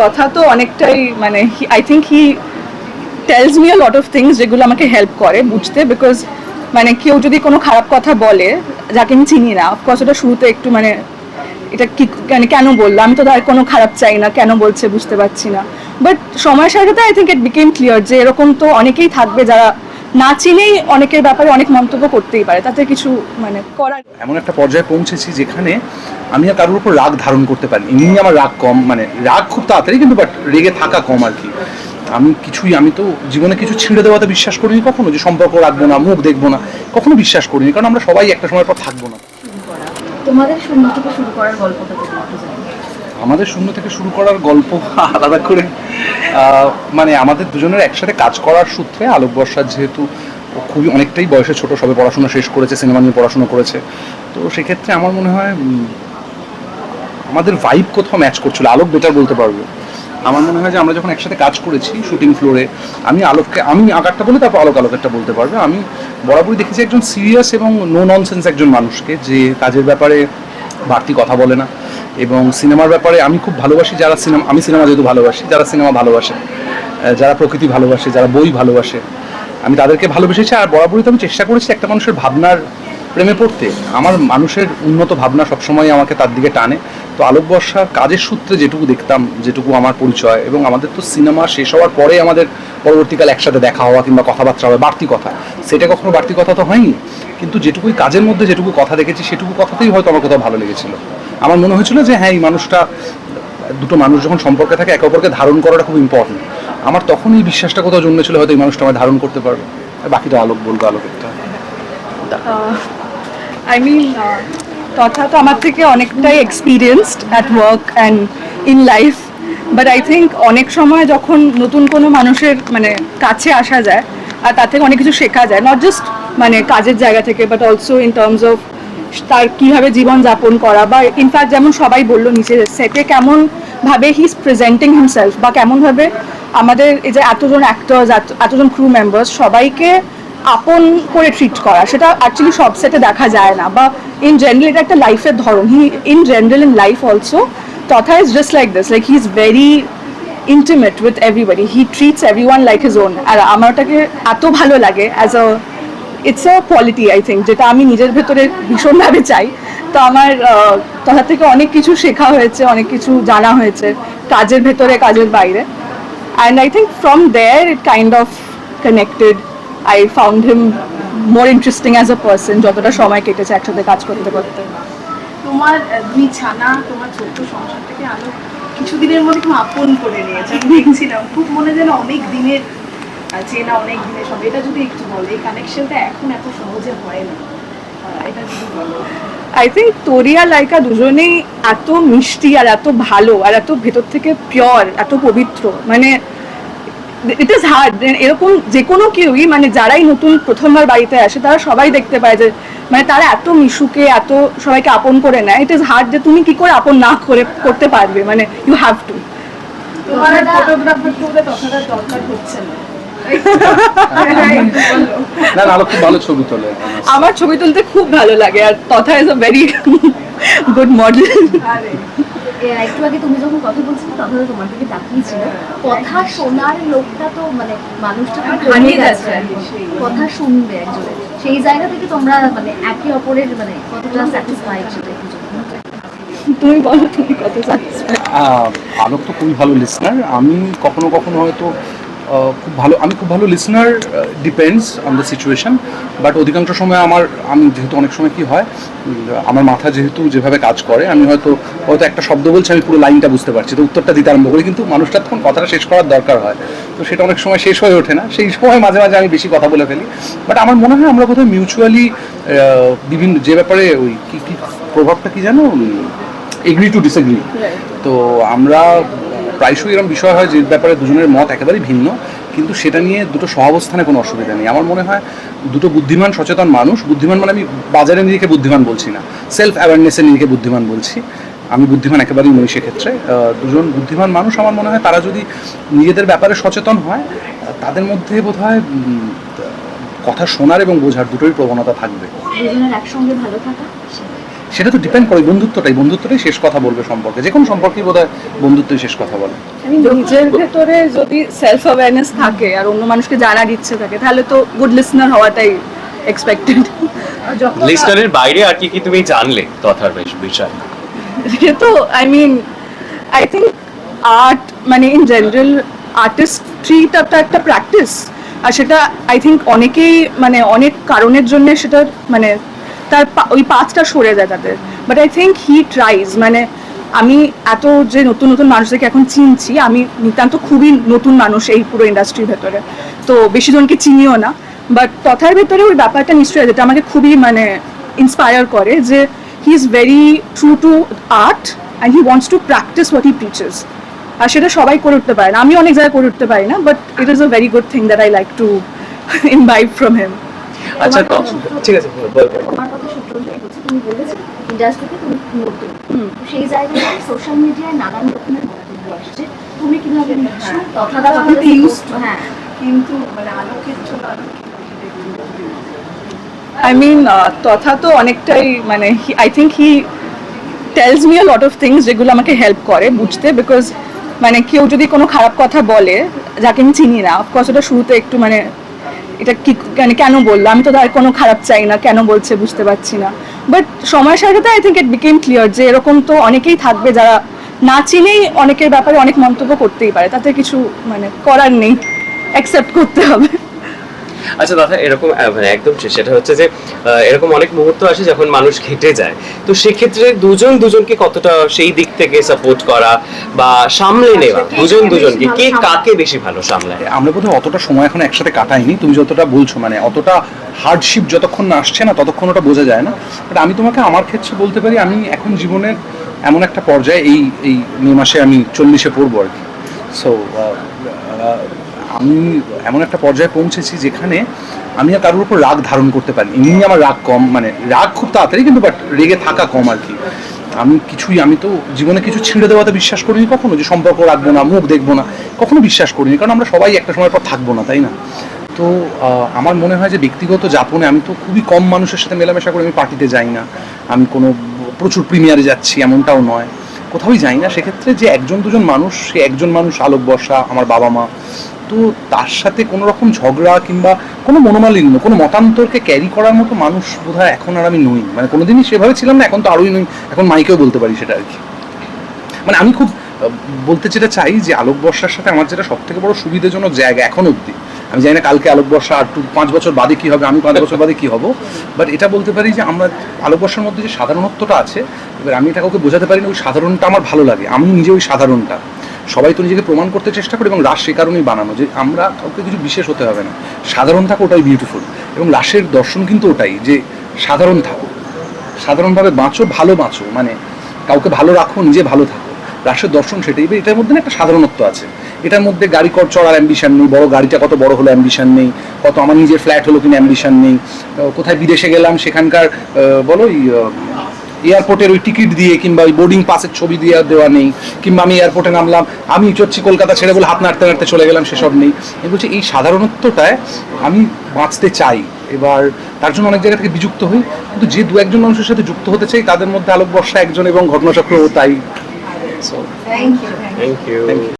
তথা তো অনেকটাই মানে I think he tells me lot of things যেগুলো আমাকে হেল্প করে বুঝতে বিকজ মানে কেউ যদি কোনো খারাপ কথা বলে, যাকে আমি চিনি না অফকোর্স ওটা শুরুতে একটু মানে এটা কি মানে কেন বলল? আমি তো তার কোনো খারাপ চাই না, কেন বলছে বুঝতে পারছি না। বাট সময়ের সাথে I think it became clear যে এরকম তো অনেকেই থাকবে যারা না চিনেই অনেকের ব্যাপারে অনেক মন্তব্য করতেই পারে তাতে কিছু মানে করার এমন একটা পর্যায়ে পৌঁছেছি যেখানে আমি আর কারোর উপর রাগ ধারণ করতে পারি এমনি আমার রাগ কম মানে রাগ খুব তাড়াতাড়ি কিন্তু বাট রেগে থাকা কম আর কি। আমি কিছুই আমি তো জীবনে কিছু ছিঁড়ে দেওয়াতে বিশ্বাস করিনি কখনো যে সম্পর্ক রাখব না মুখ দেখব না কখনো বিশ্বাস করিনি কারণ আমরা সবাই একটা সময় পর থাকব না। তোমাদের শূন্য থেকে শুরু করার গল্পটা আমাদের শূন্য থেকে শুরু করার গল্প আলাদা করে মানে আমাদের দুজনের একসাথে কাজ করার সূত্রে আলোক বর্ষার যেহেতু খুবই অনেকটাই বয়সে ছোট, সবে পড়াশোনা শেষ করেছে, সিনেমা নিয়ে পড়াশোনা করেছে। তো সেক্ষেত্রে আমার মনে হয় আমাদের ভাইব কোথাও ম্যাচ করছিল। আলোক বেটার বলতে পারব। আমার মনে হয় যে আমরা যখন একসাথে কাজ করেছি শুটিং ফ্লোরে আমি আলোককে আমি আকারটা বলি, তারপর আলোক আলোকেরটা বলতে পারবে। আমি বরাবরই দেখেছি একজন সিরিয়াস এবং নো ননসেন্স একজন মানুষকে, যে কাজের ব্যাপারে বাড়তি কথা বলে না। এবং সিনেমার ব্যাপারে আমি খুব ভালোবাসি যারা সিনেমা, আমি সিনেমা যেহেতু ভালোবাসি, যারা সিনেমা ভালোবাসে যারা প্রকৃতি ভালোবাসে, যারা বই ভালোবাসে, আমি তাদেরকে ভালোবেসেছি আর বরাবরই তো আমি চেষ্টা করেছি একটা মানুষের ভাবনার প্রেমে পড়তে। আমার মানুষের উন্নত ভাবনা সবসময় আমাকে তার দিকে টানে। তো আলোক বর্ষার কাজের সূত্রে যেটুকু দেখতাম, যেটুকু আমার পরিচয় এবং আমাদের তো সিনেমা শেষ হওয়ার পরে আমাদের পরবর্তীকালে একসাথে দেখা হওয়া কিংবা কথাবার্তা হবে, বাড়তি কথা। সেটা কখনো বাড়তি কথা তো হয়নি। কিন্তু যেটুকুই কাজের মধ্যে যেটুকু কথা দেখেছি, সেটুকু কথাতেই হয়তো আমার কোথাও ভালো লেগেছিল। আমার মনে হয়েছিল যে হ্যাঁ এই মানুষটা, দুটো মানুষ যখন সম্পর্কে থাকে, একে অপরকে ধারণ করাটা খুব ইম্পর্টেন্ট আমার তখন এই বিশ্বাসটা কোথাও জন্মেছিল হয়তো এই মানুষটা আমার ধারণ করতে পারবে। বাকিটা আলোক, বলব আলোকেরটা আই মিন তথা তো আমার থেকে অনেকটাই experienced at work and in life but I think অনেক সময় যখন নতুন কোনো মানুষের মানে কাছে আসা যায়, আর তার থেকে অনেক কিছু শেখা যায় নট জাস্ট মানে কাজের জায়গা থেকে but also in terms of তার কীভাবে জীবন যাপন করা বা ইনফ্যাক্ট যেমন সবাই বলল নিচে সেটে কেমন ভাবে হি ইজ প্রেজেন্টিং হিমসেলফ বা কেমনভাবে আমাদের এই যে এতজন অ্যাক্টার্স এতজন ক্রু মেম্বার্স সবাইকে আপন করে ট্রিট করা, সেটা অ্যাকচুয়ালি সব সেটে দেখা যায় না বা ইন জেনারেল এটা একটা লাইফের ধরন he in general in life also just like this like he is very intimate with everybody he treats every one like his own আর আমার ওটাকে এত ভালো লাগে as a it's a quality I think যেটা আমি নিজের ভেতরে ভীষণভাবে চাই। তো আমার তথা থেকে অনেক কিছু শেখা হয়েছে, অনেক কিছু জানা হয়েছে, কাজের ভেতরে, কাজের বাইরে। And I think from there it kind of connected. I found him more interesting as a person, যতটা সময় কেটেছে একসাথে কাজ করতে করতে। তোমার দুই ছানা, তোমার ছোট্ট সংসার থেকে আলো কিছুদিনের মধ্যে খুব আপন করে নিয়েছে। আমি দেখছিলাম, খুব মনে যেন অনেক দিনের চেনা, অনেক দিনের সব। এটা যদি একটু বলো, এই কানেকশনটা এখন এত সহজে হয় না। এটা যদি বলো। আই থিঙ্ক তোরি আর লাইকা দুজনেই এত মিষ্টি আর এত ভালো আর এত ভেতর থেকে পিওর এত পবিত্র। মানে ইট ইজ হার্ড এরকম যে কোনো কেউই মানে যারাই নতুন প্রথমবার বাড়িতে আসে, তারা সবাই দেখতে পায় যে মানে তারা এত মিশুকে এত সবাইকে আপন করে নেয় ইট ইজ হার্ড যে তুমি কি করে আপন না করে করতে পারবে মানে ইউ হ্যাভ টু তোমার ফটোগ্রাফার করবে ততটা দরকার হচ্ছে না। না না আলোক খুব ভালো ছবি তোলে। আমার ছবি তুলতে খুব ভালো লাগে আর Tatha is a very good model একটু আগে তুমি যখন কথা বলছিলে তখন তোমার দিকে তাকিয়েছিল কথা শোনার লোকটা তো মানে মানুষটা তো হারিয়ে সেই। কথা শুনবে একজন সেই জায়গা থেকে তোমরা মানে একে অপরের মানে কতটা স্যাটিসফাইড সেটা একটু তুমি বলো তুমি কত? আহ, আলোক তো খুবই ভালো লিসনার আমি কখনো কখনো হয়তো খুব ভালো আমি খুব ভালো listener depends on the situation but অধিকাংশ সময় আমার আমি যেহেতু অনেক সময় কি হয় আমার মাথা যেহেতু যেভাবে কাজ করে আমি হয়তো হয়তো একটা শব্দ বলছি আমি পুরো লাইনটা বুঝতে পারছি তো উত্তরটা দিতে আরম্ভ করি কিন্তু মানুষটা তখন কথাটা শেষ করার দরকার হয় তো সেটা অনেক সময় শেষ হয়ে ওঠে না সেই সময় মাঝে মাঝে আমি বেশি কথা বলে ফেলি বাট আমার মনে হয় আমরা কোথাও মিউচুয়ালি বিভিন্ন যে ব্যাপারে ওই কী কী প্রভাবটা কি জানো এগ্রি টু ডিসএগ্রি তো আমরা প্রায়শই এরকম বিষয় হয় যে ব্যাপারে দুজনের মত একেবারেই ভিন্ন, কিন্তু সেটা নিয়ে দুটো সহাবস্থানে কোনো অসুবিধা নেই। আমার মনে হয় দুটো বুদ্ধিমান, সচেতন মানুষ, বুদ্ধিমান মানে আমি বাজারে নিজেকে বুদ্ধিমান বলছি না সেলফ অ্যাওয়ারনেসে নিজেকে বুদ্ধিমান বলছি। আমি বুদ্ধিমান একেবারেই নই সেক্ষেত্রে। দুজন বুদ্ধিমান মানুষ আমার মনে হয় তারা যদি নিজেদের ব্যাপারে সচেতন হয়, তাদের মধ্যে বোধ হয় কথা শোনার এবং বোঝার দুটোই প্রবণতা থাকবে। একসঙ্গে ভালো থাকা? সেটা তো ডিপেন্ড করে বন্ধুত্বটাই। বন্ধুত্বটাই শেষ কথা বলবে সম্পর্কে। যে কোনো সম্পর্কেই বোধ হয় বন্ধুত্বই শেষ কথা বলে। নিজের ভেতরে যদি সেলফ অ্যাওয়ারনেস থাকে আর অন্য মানুষকে জানার ইচ্ছে থাকে তাহলে তো গুড লিসনার হওয়াটাই এক্সপেক্টেড যখন লিস্টারের বাইরে আর কি কি তুমি জানলে তথার বিষয়? সে তো I mean I think art মানে ইন জেনারেল আর্টিস্ট্রিটা একটা প্র্যাকটিস আর সেটা আই থিঙ্ক অনেকেই মানে অনেক কারণের জন্য সেটা মানে তার ওই পাথটা সরে যায় তাদের। But I think he tries মানে আমি এত যে নতুন নতুন মানুষদেরকে এখন চিনছি, আমি নিতান্ত খুবই নতুন মানুষ এই পুরো ইন্ডাস্ট্রির ভেতরে। তো বেশি জনকে চিনিও না। বাট কথার ভেতরে ওই ব্যাপারটা নিশ্চয়ই যেটা আমাকে খুবই মানে ইন্সপায়ার করে যে he is very true to art and he wants to practice what he preaches আর সেটা সবাই করে উঠতে পারে না। আমি অনেক জায়গায় করে উঠতে পারি না but it is a very good thing that I like to imbibe from him আচ্ছা তো ঠিক আছে বল, বল, বল। তোমার কথা সূত্র ধরে বলছি তুমি বলেছ ইন্ডাস্ট্রিতে তুমি নতুন সেই জায়গায় সোশ্যাল মিডিয়ায় নানান রকমের মন্তব্য আসছে। তুমি কীভাবে নিচ্ছ? তথা আমরা কথাটা used to। হ্যাঁ। কিন্তু মানে আলোকের জন্য আই মিন তথা তো অনেকটাই মানে I think he tells me a lot of things যেগুলো আমাকে হেল্প করে বুঝতে বিকজ মানে কেউ যদি কোনো খারাপ কথা বলে যাকে আমি চিনি না অফকোর্স ওটা শুরুতে একটু মানে এটা কি মানে কেন বলল? আমি তো তার কোনো খারাপ চাই না, কেন বলছে বুঝতে পারছি না। বাট সময়ের সাথে তো I think it became clear যে এরকম তো অনেকেই থাকবে যারা না চিনেই অনেকের ব্যাপারে অনেক মন্তব্য করতেই পারে। তাতে কিছু মানে করার নেই। অ্যাকসেপ্ট করতে হবে। আচ্ছা দাদা এরকম মানে একদম সেটা হচ্ছে যে এরকম অনেক মুহূর্ত আসে যখন মানুষ ঘেটে যায়। তো সেক্ষেত্রে দুজন দুজনকে কতটা সেই দিক থেকে সাপোর্ট করা বা সামলে নেওয়া? দুজন দুজনকে কে কাকে বেশি ভালো সামলায়? আমরা বোধহয় অতটা সময় এখন একসাথে কাটাইনি তুমি যতটা বলছো মানে অতটা হার্ডশিপ যতক্ষণ না আসছে না ততক্ষণ ওটা বোঝা যায় না। বাট আমি তোমাকে আমার ক্ষেত্রে বলতে পারি আমি এখন জীবনের এমন একটা পর্যায়ে এই এই মে মাসে আমি চল্লিশে পড়ব আর কি। সো আমি এমন একটা পর্যায়ে পৌঁছেছি যেখানে আমি আর কারোর উপর রাগ ধারণ করতে পারি এমনি আমার রাগ কম মানে রাগ খুব তাড়াতাড়ি কিন্তু বাট রেগে থাকা কম আর কি। আমি কিছুই, আমি তো জীবনে কিছু ছিঁড়ে দেওয়াতে বিশ্বাস করিনি কখনো যে সম্পর্ক রাখব না, মুখ দেখব না, কখনো বিশ্বাস করিনি। কারণ আমরা সবাই একটা সময় পর থাকব না, তাই না? তো আমার মনে হয় যে ব্যক্তিগত যাপনে আমি তো খুবই কম মানুষের সাথে মেলামেশা করে আমি পার্টিতে যাই না। আমি কোনো প্রচুর প্রিমিয়ারে যাচ্ছি, এমনটাও নয়। কোথাওই যাই না। সেক্ষেত্রে যে একজন দুজন মানুষ, সে একজন মানুষ আলোক বর্ষা আমার বাবা মা তো তার সাথে কোনো রকম ঝগড়া কিংবা কোনো মনোমালিন্য, কোনো মতান্তরকে ক্যারি করার মতো মানুষ বোধহয় এখন আর আমি নই। মানে কোনোদিনই সেভাবে ছিলাম না, এখন তো আরোই নই। এখন মাইকেও বলতে পারি সেটা আর কি। মানে আমি খুব বলতে যেটা চাই যে আলোক বর্ষার সাথে আমার যেটা সব থেকে বড় সুবিধাজনক জায়গা এখন অবধি। আমি জানি না কালকে আলোক বর্ষা আর টু পাঁচ বছর বাদে কি হবে, আমি পাঁচ বছর বাদে কি হব। বাট এটা বলতে পারি যে আমরা আলোক বর্ষার মধ্যে যে সাধারণত্বটা আছে, এবার আমি এটা কাউকে বোঝাতে পারি না, ওই সাধারণটা আমার ভালো লাগে। আমি নিজে ওই সাধারণটা। সবাই তো নিজেকে প্রমাণ করতে চেষ্টা করি এবং রাস সে কারণেই বানানো, যে আমরা কাউকে কিছু বিশেষ হতে হবে না। সাধারণ থাকো ওটাই বিউটিফুল এবং রাসের দর্শন কিন্তু ওটাই, যে সাধারণ থাকো। সাধারণভাবে বাঁচো, ভালো বাঁচো। মানে কাউকে ভালো রাখো, নিজে ভালো থাকো। রাশের দর্শন সেটাই এটার মধ্যে না একটা সাধারণত্ব আছে। এটার মধ্যে গাড়ি কর চড়ার অ্যাম্বিশন নেই, বড় গাড়িটা কত বড় হলো অ্যাম্বিশন নেই, কত আমার নিজের ফ্ল্যাট হলো কিনা অ্যাম্বিশন নেই কোথায় বিদেশে গেলাম সেখানকার বলো ওই এয়ারপোর্টের ওই টিকিট দিয়ে কিংবা ওই বোর্ডিং পাসের ছবি দিয়ে দেওয়া নেই কিংবা আমি এয়ারপোর্টে নামলাম আমি চড়ছি কলকাতা ছেড়ে বলে হাত নাড়তে নাড়তে চলে গেলাম সেসব নেই। আমি বলছি এই সাধারণত্বটায় আমি বাঁচতে চাই। এবার তার জন্য অনেক জায়গা থেকে বিযুক্ত হই কিন্তু যে দু একজন মানুষের সাথে যুক্ত হতে চাই তাদের মধ্যে আলোক বর্ষা একজন এবং ঘটনাচক্র তাই। Thank you thank you